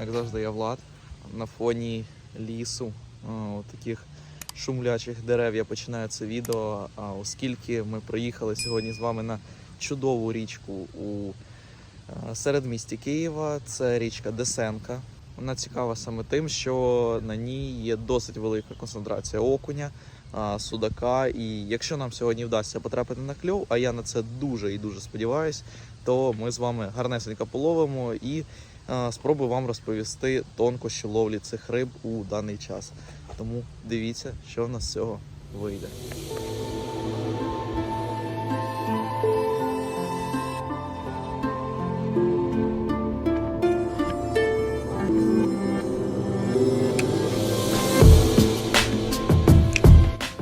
як завжди, я Влад. На фоні лісу, о, таких шумлячих дерев я починаю це відео, оскільки ми приїхали сьогодні з вами на чудову річку у середмісті Києва. Це річка Десенка. Вона цікава саме тим, що на ній є досить велика концентрація окуня, судака. І якщо нам сьогодні вдасться потрапити на кльов, а я на це дуже і дуже сподіваюсь, то ми з вами гарнесенько половимо і спробую вам розповісти тонкощі ловлі цих риб у даний час. Тому дивіться, що в нас з цього вийде.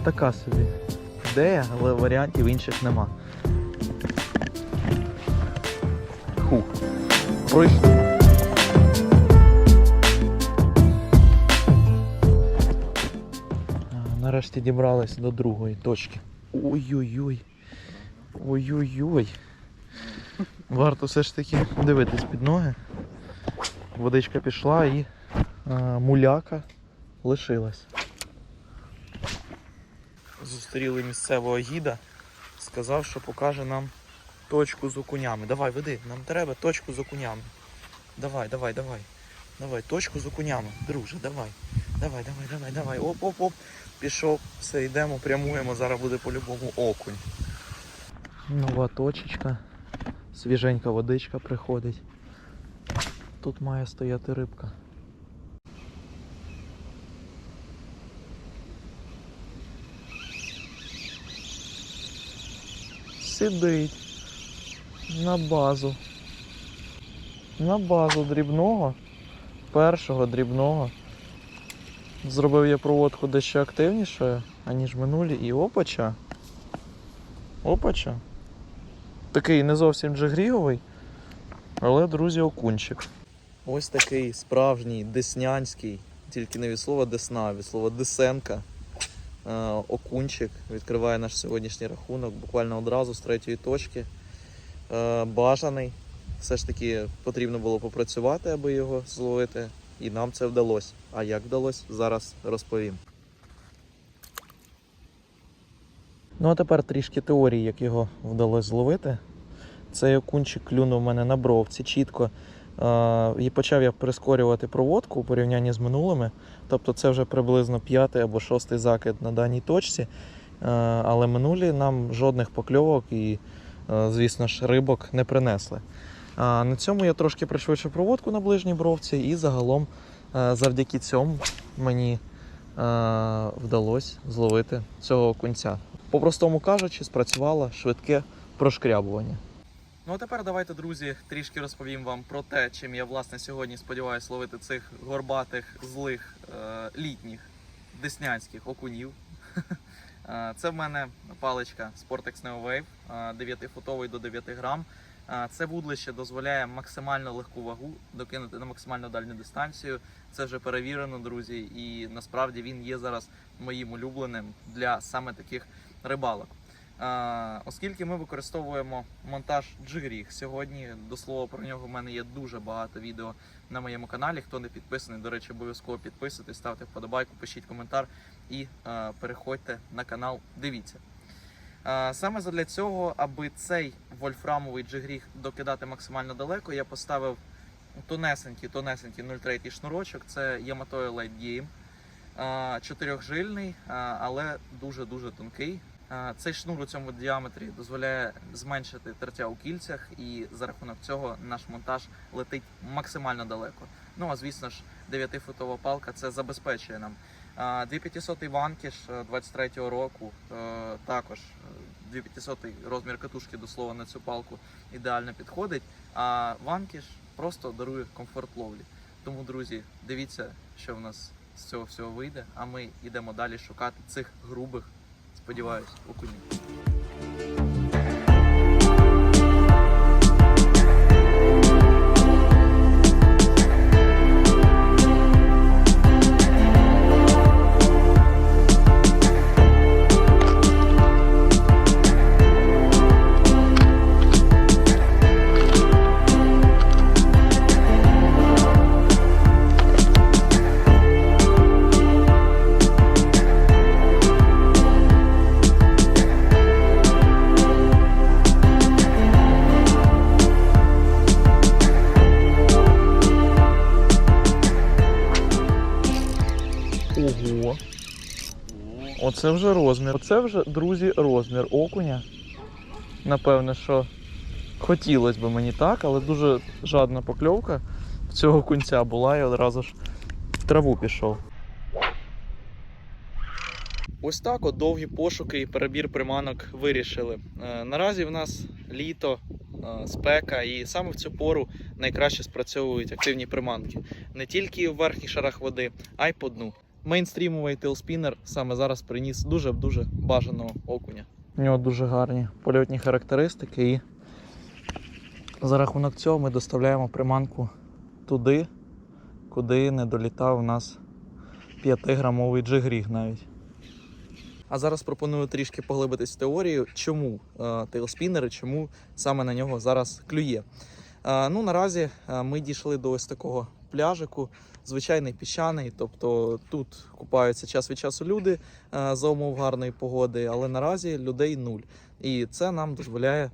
Така собі ідея, але варіантів інших нема. Хух. Пройшли. Нарешті дібрались до другої точки. Ой-ой-ой. Ой-ой-ой. Варто все ж таки дивитись під ноги. Водичка пішла і а, муляка лишилась. Зустріли місцевого гіда, сказав, що покаже нам точку з окунями. Давай, веди, нам треба точку з окунями. Давай, давай, давай. Давай, точку з окунями. Друже, давай. Давай, давай, давай, давай. Оп, оп, оп. Пішов, все, йдемо, прямуємо. Зараз буде по-любому окунь. Нова точечка. Свіженька водичка приходить. Тут має стояти рибка. Сидить на базу. На базу дрібного, першого дрібного. Зробив я проводку дещо активнішою, аніж минулі, і опача. Опача. Такий не зовсім джигріговий, але, друзі, окунчик. Ось такий справжній деснянський, тільки не від слова десна, а від слова десенка. Е, Окунчик відкриває наш сьогоднішній рахунок буквально одразу з третьої точки. Е, Бажаний. Все ж таки потрібно було попрацювати, аби його зловити. І нам це вдалося. А як вдалося, зараз розповім. Ну а тепер трішки теорії, як його вдалося зловити. Цей окунчик клюнув мене на бровці чітко. Е, І почав я прискорювати проводку у порівнянні з минулими. Тобто це вже приблизно п'ятий або шостий закид на даній точці. Е, Але минулі нам жодних покльовок і, е, звісно ж, рибок не принесли. А На цьому я трошки пришвидшив проводку на ближній бровці, і загалом е, завдяки цьому мені е, вдалося зловити цього окунця. По-простому кажучи, спрацювало швидке прошкрябування. Ну а тепер давайте, друзі, трішки розповім вам про те, чим я власне сьогодні сподіваюся ловити цих горбатих, злих, е, літніх деснянських окунів. Це в мене паличка Sportex Neo Wave, е, 9-футовий до 9 грам. Це вудлище дозволяє максимально легку вагу докинути на максимально дальню дистанцію. Це вже перевірено, друзі, і насправді він є зараз моїм улюбленим для саме таких рибалок. Оскільки ми використовуємо монтаж джигріг сьогодні, до слова про нього в мене є дуже багато відео на моєму каналі. Хто не підписаний, до речі, обов'язково підписуйтесь, ставте вподобайку, пишіть коментар і переходьте на канал. Дивіться. Саме задля цього, аби цей вольфрамовий джигріг докидати максимально далеко, я поставив тонесенький, тонесенький 0,3 шнурочок. Це Yamato Light Game. Чотирьохжильний, але дуже-дуже тонкий. Цей шнур у цьому діаметрі дозволяє зменшити тертя у кільцях, і за рахунок цього наш монтаж летить максимально далеко. Ну а звісно ж, 9-футова палка це забезпечує нам. Е, 2500 ванкіш 23-го року е, також е, 2500 розмір катушки до слова на цю палку ідеально підходить. А ванкіш просто дарує комфорт ловлі. Тому, друзі, дивіться, що в нас з цього всього вийде. А ми йдемо далі шукати цих грубих, сподіваюсь, окунів. Оце вже розмір. Оце вже, друзі, розмір окуня. Напевне, що хотілося б мені так, але дуже жадна покльовка в цього кунця була і одразу ж в траву пішов. Ось так от довгі пошуки і перебір приманок вирішили. Е, наразі в нас літо, е, спека, і саме в цю пору найкраще спрацьовують активні приманки. Не тільки в верхніх шарах води, а й по дну. Мейнстрімовий тейлспінер саме зараз приніс дуже-дуже бажаного окуня. У нього дуже гарні польотні характеристики, і за рахунок цього ми доставляємо приманку туди, куди не долітав у нас 5-грамовий джигріг навіть. А зараз пропоную трішки поглибитись в теорію, чому е, тейлспінери, чому саме на нього зараз клює. Е, ну, наразі е, ми дійшли до ось такого пляжику, звичайний піщаний, тобто тут купаються час від часу люди е, за умов гарної погоди, але наразі людей нуль. І це нам дозволяє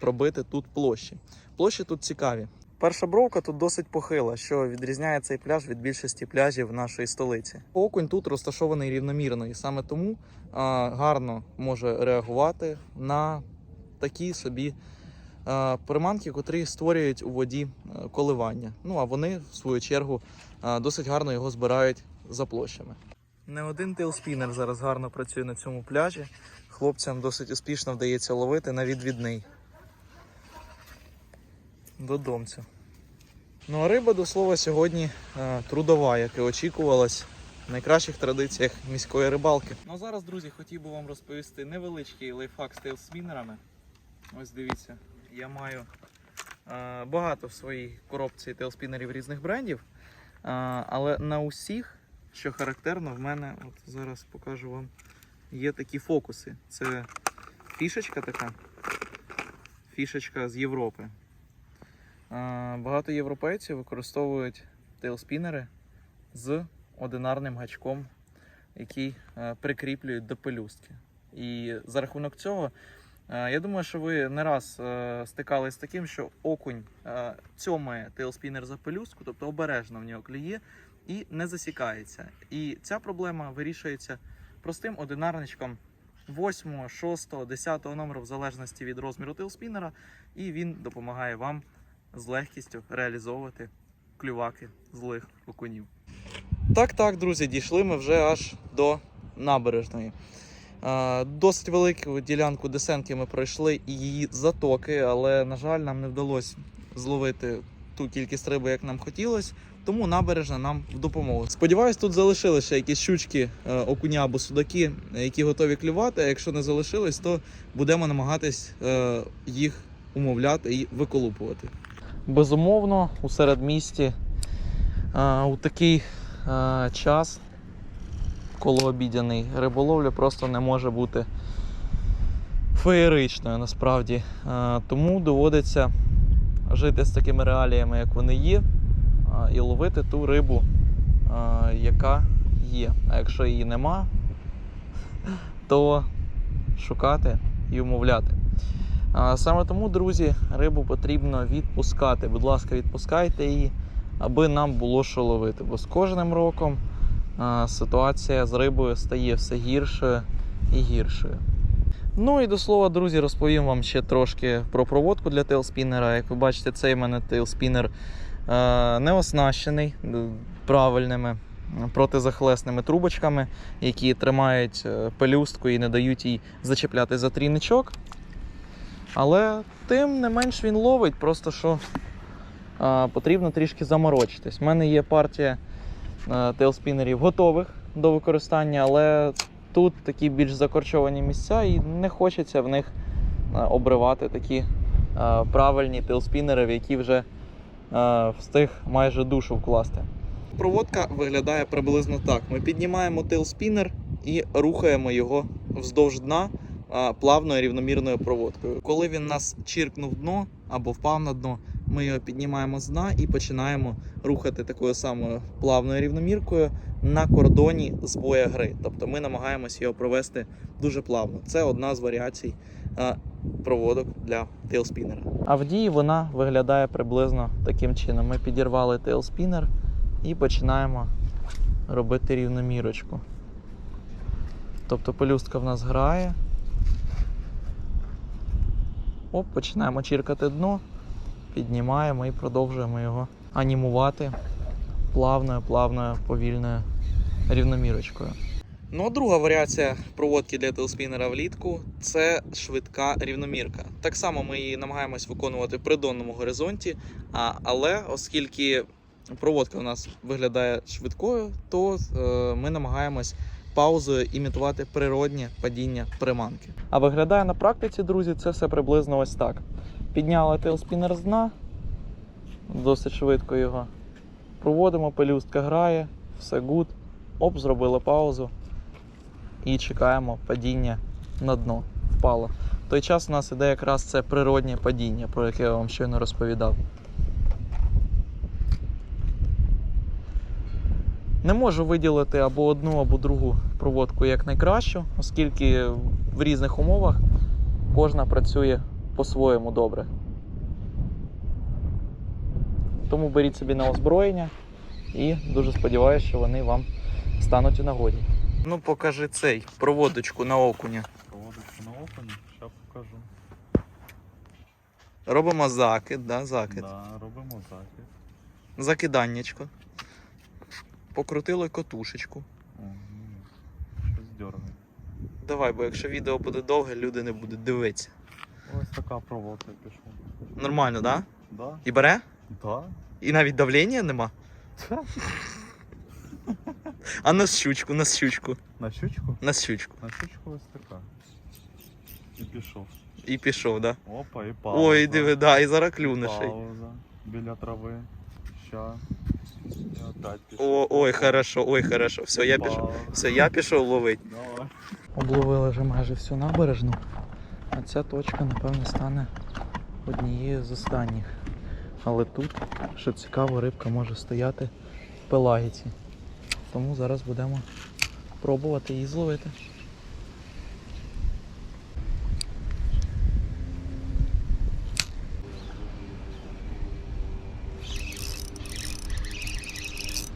пробити тут площі. Площі тут цікаві. Перша бровка тут досить похила, що відрізняє цей пляж від більшості пляжів нашої столиці. Окунь тут розташований рівномірно, і саме тому а, гарно може реагувати на такі собі приманки, котрі створюють у воді коливання. Ну а вони, в свою чергу, досить гарно його збирають за площами. Не один тейлспінер зараз гарно працює на цьому пляжі. Хлопцям досить успішно вдається ловити на відвідний. Додомцю. Ну а риба, до слова, сьогодні е, трудова, як і очікувалось, в найкращих традиціях міської рибалки. Ну а зараз, друзі, хотів би вам розповісти невеличкий лайфхак з тейлспінерами. Ось дивіться, я маю е, багато в своїй коробці тейлспінерів різних брендів, е, але на усіх, що характерно, в мене, от зараз покажу вам, є такі фокуси. Це фішечка така, фішечка з Європи. А, Багато європейців використовують тейлспінери з одинарним гачком, який е, прикріплюють до пелюстки. І за рахунок цього, е, я думаю, що ви не раз е, стикались з таким, що окунь е, цьомає тейлспінер за пелюстку, тобто обережно в нього клює і не засікається. І ця проблема вирішується простим одинарничком 8, 6, 10 номеру, в залежності від розміру тейлспінера, і він допомагає вам з легкістю реалізовувати клюваки злих окунів. Так, так, друзі, дійшли ми вже аж до набережної. Е, Досить велику ділянку десенки ми пройшли і її затоки, але, на жаль, нам не вдалося зловити ту кількість риби, як нам хотілося, тому набережна нам в допомогу. Сподіваюсь, тут залишилися якісь щучки, е, окуня або судаки, які готові клювати. А якщо не залишились, то будемо намагатись е, їх умовляти і виколупувати. Безумовно, у середмісті у такий час колообідяний риболовля просто не може бути феєричною насправді. Е, тому доводиться жити з такими реаліями, як вони є, е, і ловити ту рибу, е, яка є. А якщо її нема, то шукати і умовляти. Саме тому, друзі, рибу потрібно відпускати. Будь ласка, відпускайте її, аби нам було що ловити. Бо з кожним роком ситуація з рибою стає все гіршою і гіршою. Ну і до слова, друзі, розповім вам ще трошки про проводку для тейлспінера. Як ви бачите, цей в мене тейлспінер е, не оснащений правильними протизахлесними трубочками, які тримають е, пелюстку і не дають їй зачепляти за трійничок. Але тим не менш він ловить, просто що а, потрібно трішки заморочитись. У мене є партія тейлспінерів готових до використання, але тут такі більш закорчовані місця і не хочеться в них обривати такі правильні тейлспінери, в які вже встиг майже душу вкласти. Проводка виглядає приблизно так: ми піднімаємо тейлспінер і рухаємо його вздовж дна плавною рівномірною проводкою. Коли він нас чіркнув дно або впав на дно, ми його піднімаємо з дна і починаємо рухати такою самою плавною рівноміркою на кордоні збоя гри. Тобто ми намагаємося його провести дуже плавно. Це одна з варіацій проводок для тейлспінера. А в дії вона виглядає приблизно таким чином. Ми підірвали тейлспінер і починаємо робити рівномірочку. Тобто пелюстка в нас грає. Оп, починаємо чіркати дно, піднімаємо і продовжуємо його анімувати плавною, плавною, повільною рівномірочкою. Ну, а друга варіація проводки для телспінера влітку це швидка рівномірка. Так само ми її намагаємось виконувати при донному горизонті, а, але оскільки проводка у нас виглядає швидкою, то е, ми намагаємось паузою імітувати природнє падіння приманки. А виглядає на практиці, друзі, це все приблизно ось так. Підняли тейлспінер з дна, досить швидко його. Проводимо, пелюстка грає, все гуд. Оп, зробили паузу і чекаємо падіння на дно. Впало. В той час у нас іде якраз це природнє падіння, про яке я вам щойно розповідав. Не можу виділити або одну, або другу проводку як найкращу, оскільки в різних умовах кожна працює по-своєму добре. Тому беріть собі на озброєння і дуже сподіваюся, що вони вам стануть у нагоді. Ну, покажи цей проводочку на окуня. Проводиться на опені, зараз покажу. Робимо закид, да, закид. Да, робимо захід. Закиданнячко. Покрутили котушечку. О, щось дергає. Давай, бо якщо відео буде довге, люди не будуть дивитися. Ось така проводка пішла. Нормально, да? Да? І бере? Да? І навіть давлення нема. А на щучку, на щучку, На щучку? на щучку. На щучку ось така. І пішов. І пішов, да? Опа, і пауза. Ой, диви, да, і зараз клюне ще й. Пауза. Біля трави. Ща. І опять пішов. О, ой, хорошо, ой, хорошо. Все, я пішов. Все, я пішов ловить. Давай. Обловили вже майже всю набережну, а ця точка, напевно, стане однією з останніх. Але тут, що цікаво, рибка може стояти в пелагіці. Тому зараз будемо пробувати її зловити.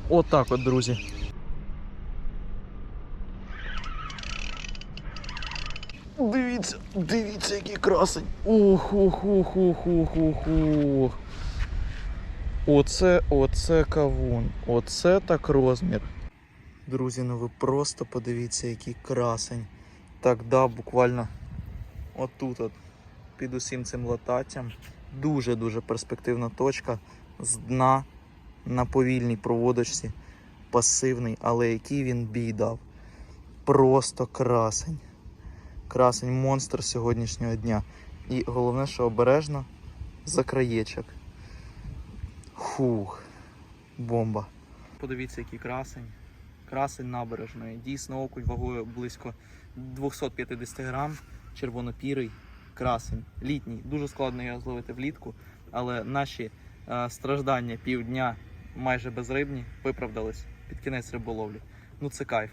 Отак от, друзі. Дивіться, який красень. Ух, ух, ух, ух, ух, ух, ух. Оце, оце кавун. Оце так розмір. Друзі, ну ви просто подивіться, який красень. Так, да, буквально отут от, під усім цим лататтям. Дуже-дуже перспективна точка з дна на повільній проводочці. Пасивний, але який він бій дав. Просто красень красень монстр сьогоднішнього дня. І головне, що обережно за краєчок. Фух, бомба. Подивіться, який красень. Красень набережної. Дійсно, окунь вагою близько 250 грам, червонопірий красень. Літній. Дуже складно його зловити влітку, але наші е, страждання півдня майже безрибні виправдались під кінець риболовлі. Ну це кайф.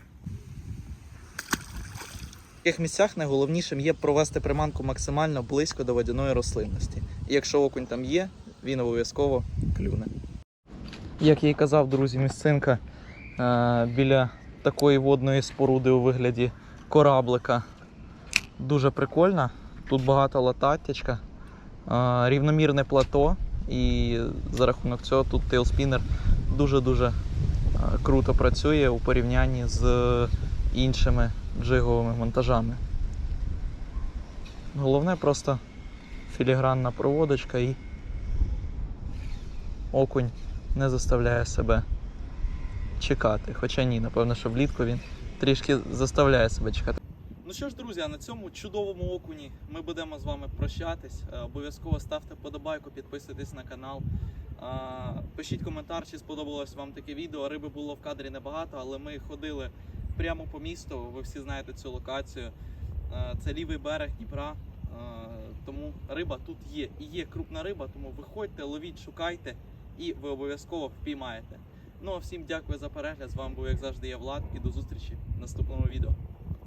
Таких місцях найголовнішим є провести приманку максимально близько до водяної рослинності. І якщо окунь там є, він обов'язково клюне. Як я і казав, друзі, місцинка е, біля такої водної споруди у вигляді кораблика дуже прикольна. Тут багато лататтячка, е, рівномірне плато, і за рахунок цього тут тейлспінер дуже-дуже е, круто працює у порівнянні з іншими джиговими монтажами. Головне просто філігранна проводочка і окунь не заставляє себе чекати. Хоча ні, напевно, що влітку він трішки заставляє себе чекати. Ну що ж, друзі, на цьому чудовому окуні ми будемо з вами прощатись. Е, Обов'язково ставте подобайку, підписуйтесь на канал. Е, Пишіть коментар, чи сподобалось вам таке відео. Риби було в кадрі небагато, але ми ходили прямо по місту. Ви всі знаєте цю локацію. Е, Це лівий берег Дніпра. Е, Тому риба тут є. І є крупна риба, тому виходьте, ловіть, шукайте і ви обов'язково впіймаєте. Ну а всім дякую за перегляд. З вами був, як завжди, я Влад, і до зустрічі в наступному відео.